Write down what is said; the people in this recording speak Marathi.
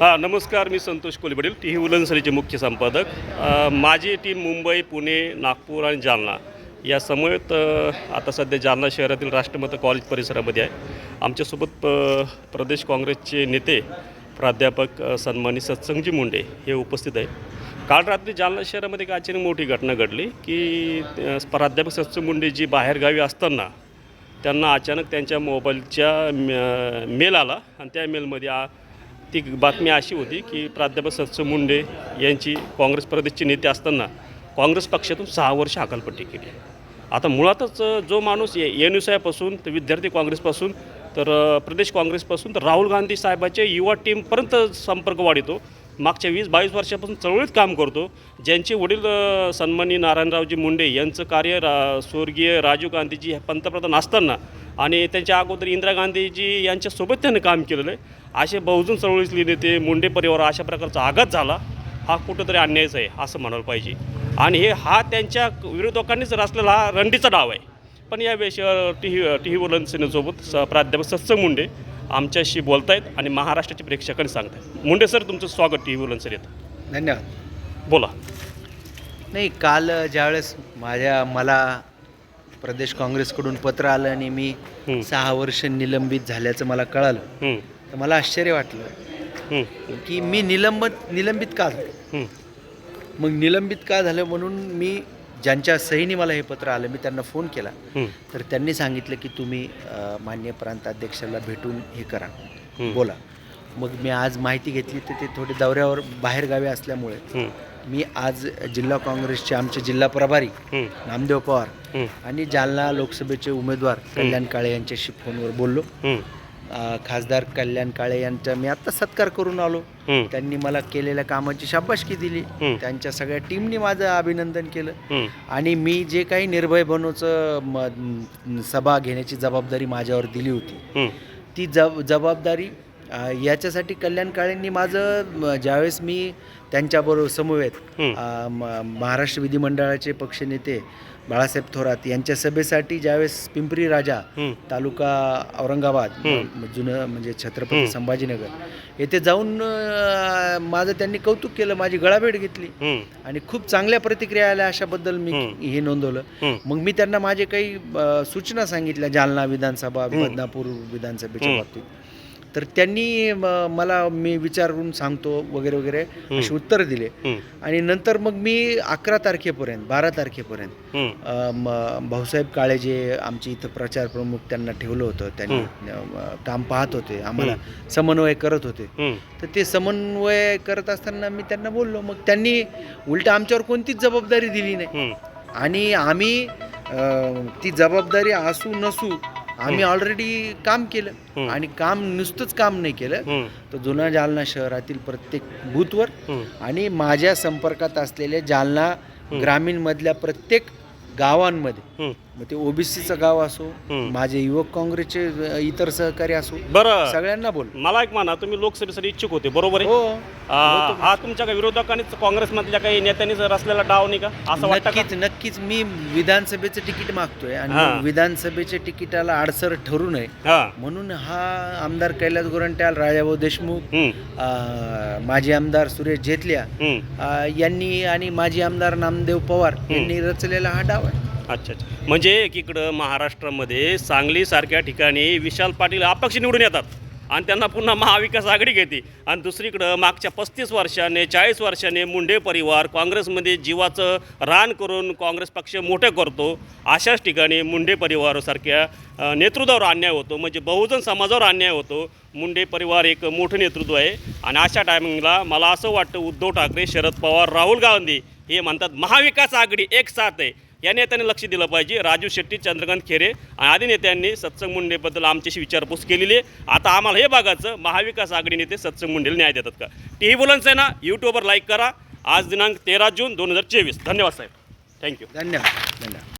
हां नमस्कार मी संतोष कोलीपाटील टी ही उलनसरीचे मुख्य संपादक. माझी टीम मुंबई पुणे नागपूर आणि जालना या समवेत आता सध्या जालना शहरातील राष्ट्रमत कॉलेज परिसरामध्ये आहे. आमच्यासोबत प प्रदेश काँग्रेसचे नेते प्राध्यापक सन्मानी सत्संगजी मुंडे हे उपस्थित आहे काल रात्री जालना शहरामध्ये एक अचानक मोठी घटना घडली की प्राध्यापक सत्संग मुंडे जी बाहेरगावी असताना त्यांना अचानक त्यांच्या मोबाईलच्या मेल आला आणि त्या मेलमध्ये आ ती बातमी अशी होती की प्राध्यापक सत्स मुंडे यांची काँग्रेस प्रदेशचे नेते असताना काँग्रेस पक्षातून सहा वर्ष हकालपट्टी केली. आता मुळातच जो माणूस ए एन यू साहेबपासून तर विद्यार्थी काँग्रेसपासून तर प्रदेश काँग्रेसपासून तर राहुल गांधी साहेबाच्या युवा टीमपर्यंत संपर्क वाढतो. मागच्या वीस बावीस वर्षापासून चळवळीत काम करतो. ज्यांचे वडील सन्मानी नारायणरावजी मुंडे यांचं कार्य रा स्वर्गीय राजीव गांधीजी हे पंतप्रधान असताना आणि त्यांच्या अगोदर इंदिरा गांधीजी यांच्यासोबत त्यांनी काम केलेलं आहे. असे बहुजन चळवळीतले नेते मुंडे परिवार अशा प्रकारचा आघात झाला हा कुठंतरी अन्यायच आहे असं म्हणायला पाहिजे. आणि हे हा त्यांच्या विरोधकांनीच रचलेला हा रंडीचा डाव आहे. पण या विषयावर टी व्ही टी व्ही वलनसेनेसोबत स प्राध्यापक सत्संग मुंडे आमच्याशी बोलतायत आणि महाराष्ट्राच्या प्रेक्षकांनी सांगतायत. मुंडे सर तुमचं स्वागत टी व्ही येतं. धन्यवाद. बोला. नाही काल ज्यावेळेस माझ्या मला प्रदेश काँग्रेसकडून पत्र आलं आणि मी. सहा वर्ष निलंबित झाल्याचं मला कळालं. तर मला आश्चर्य वाटलं की मी निलंबित निलंबित का झालो? मग निलंबित का झालं म्हणून मी ज्यांच्या सहीने मला हे पत्र आलं मी त्यांना फोन केला. तर त्यांनी सांगितलं की तुम्ही मान्य प्रांताध्यक्षाला भेटून हे करा. बोला. मग मी आज माहिती घेतली तर ते थोडे दौऱ्यावर बाहेरगावी असल्यामुळे मी आज जिल्हा काँग्रेसचे आमचे जिल्हा प्रभारी नामदेव पवार आणि जालना लोकसभेचे उमेदवार कल्याण काळे यांच्याशी फोनवर बोललो. खासदार कल्याण काळे यांचा मी आत्ता सत्कार करून आलो. त्यांनी मला केलेल्या कामाची शाबासकी दिली. त्यांच्या सगळ्या टीमने माझं अभिनंदन केलं. आणि मी जे काही निर्भय बनवचं म- सभा घेण्याची जबाबदारी माझ्यावर दिली होती. ती जब जबाबदारी याच्यासाठी कल्याण काळेंनी माझं ज्यावेळेस मी त्यांच्याबरोबर समवेत महाराष्ट्र विधिमंडळाचे पक्षनेते बाळासाहेब थोरात यांच्या सभेसाठी ज्यावेळेस पिंपरी राजा तालुका औरंगाबाद जुनं म्हणजे छत्रपती. संभाजीनगर येथे जाऊन माझं त्यांनी कौतुक केलं माझी गळाभेट घेतली आणि खूप चांगल्या प्रतिक्रिया आल्या अशाबद्दल मी हं. नोंदवलं. मग मी त्यांना माझे काही सूचना सांगितल्या जालना विधानसभा. बदनापूर विधानसभेच्या. बाबतीत तर त्यांनी मला मी विचारून सांगतो वगैरे वगैरे. अशी उत्तर दिले. आणि नंतर मग मी अकरा तारखेपर्यंत बारा तारखेपर्यंत भाऊसाहेब काळे जे आमचे इथं प्रचार प्रमुख त्यांना ठेवलं होतं त्यांनी काम पाहत होते आम्हाला समन्वय करत होते. तर ते समन्वय करत असताना मी त्यांना बोललो. मग त्यांनी उलट आमच्यावर कोणतीच जबाबदारी दिली नाही. आणि आम्ही ती जबाबदारी असू नसू आम्ही ऑलरेडी काम केलं. आणि काम नुसतंच काम नाही केलं. तर जुना जालना शहरातील प्रत्येक बूथवर आणि माझ्या संपर्कात असलेल्या जालना ग्रामीणमधल्या प्रत्येक गावांमध्ये. मग ते ओबीसीचं गाव असो. माझे युवक काँग्रेसचे इतर सहकारी असो बरं. सगळ्यांना बोल. मला एक म्हणा तुम्ही लोकसभेसाठी इच्छुक होते बरोबर आहे? हो. आ, हा तुमच्या काही विरोधकांनीच काँग्रेसमधल्या काही नेत्यांनी जर असलेला डाव नाही का? असं वाटतं का? नक्कीच नक्कीच मी विधानसभेचं तिकीट मागतोय आणि हा. विधानसभेच्या तिकिटाला अडसर ठरू नये. हा. म्हणून हा आमदार कैलास गोरंट्याल राजाभाऊ देशमुख अ, माजी आमदार सुरेश जेतल्या. अ, यांनी आणि माजी आमदार नामदेव पवार यांनी रचलेला हा डाव आहे. अच्छा अच्छा. म्हणजे एकीकडं महाराष्ट्रामध्ये सांगलीसारख्या ठिकाणी विशाल पाटील अपक्ष निवडून येतात आणि त्यांना पुन्हा महाविकास आघाडी घेते. आणि दुसरीकडं मागच्या पस्तीस वर्षाने चाळीस वर्षाने मुंडे परिवार काँग्रेसमध्ये जीवाचं रान करून काँग्रेस पक्ष मोठं करतो. अशाच ठिकाणी मुंडे परिवारासारख्या नेतृत्वावर अन्याय होतो. म्हणजे बहुजन समाजावर अन्याय होतो. मुंडे परिवार एक मोठं नेतृत्व आहे. आणि अशा टायमिंगला मला असं वाटतं उद्धव ठाकरे शरद पवार राहुल गांधी हे म्हणतात महाविकास आघाडी एक साथ आहे. या नेत्यांनी लक्ष दिलं पाहिजे. राजू शेट्टी चंद्रकांत खेरे आणि आदी नेत्यांनी सत्संग मुंडेबद्दल आमच्याशी विचारपूस केलेली आहे. आता आम्हाला हे बघायचं महाविकास आघाडी नेते सत्संग मुंडेला न्याय देतात का? टी व्ही आहे ना यूट्यूबवर लाईक करा. आज दिनांक तेरा जून दोन हजार चोवीस. धन्यवाद साहेब. थँक्यू धन्यवाद धन्यवाद.